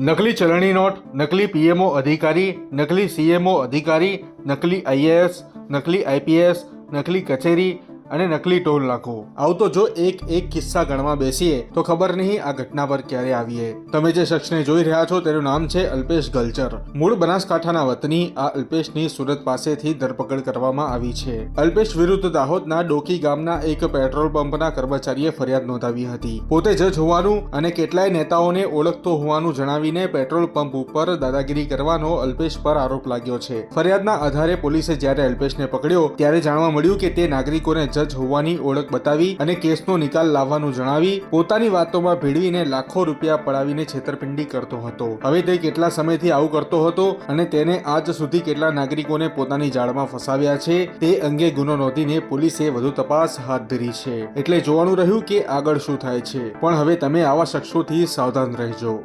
નકલી ચલણી નોટ, નકલી પીએમઓ અધિકારી, નકલી સીએમઓ અધિકારી, નકલી આઈએએસ, નકલી આઈપીએસ, નકલી કચેરી અને નકલી ટોલ નાખો. આવું તો જો એક એક કિસ્સા ગણવા બેસીએ, તો ખબર નહીં આ ઘટના પર ક્યારે આવીએ. તમે જે શખ્સને જોઈ રહ્યા છો તેનું નામ છે અલ્પેશ ગલચર. મૂળ બનાસકાંઠાના વતની આ અલ્પેશની સુરત પાસેથી ધરપકડ કરવામાં આવી છે. અલ્પેશ વિરુદ્ધ દાહોદના ડોકી ગામના એક પેટ્રોલ પંપના કર્મચારીએ ફરિયાદ નોંધાવી હતી. પોતે જજ હોવાનું અને કેટલાય નેતાઓને ઓળખતો હોવાનું જણાવીને પેટ્રોલ પંપ ઉપર દાદાગીરી કરવાનો અલ્પેશ પર આરોપ લાગ્યો છે. ફરિયાદના આધારે પોલીસે જ્યારે અલ્પેશને પકડ્યો, ત્યારે જાણવા મળ્યું કે તે નાગરિકોને જજ હોવાની ઓળખ બતાવી અને કેસનો નિકાલ લાવવાનું જણાવી, પોતાની વાતોમાં ભેળવીને લાખો રૂપિયા પડાવીને છેતરપિંડી કરતો હતો. હવે તે કેટલા સમયથી આવું કરતો હતો અને તેને આજ સુધી કેટલા નાગરિકોને પોતાની જાળમાં ફસાવ્યા છે, તે અંગે ગુનો નોંધીને પોલીસે વધુ તપાસ હાથ ધરી છે. એટલે જોવાનું રહ્યું કે આગળ શું થાય છે. પણ હવે તમે આવા શખ્સોથી સાવધાન રહેજો.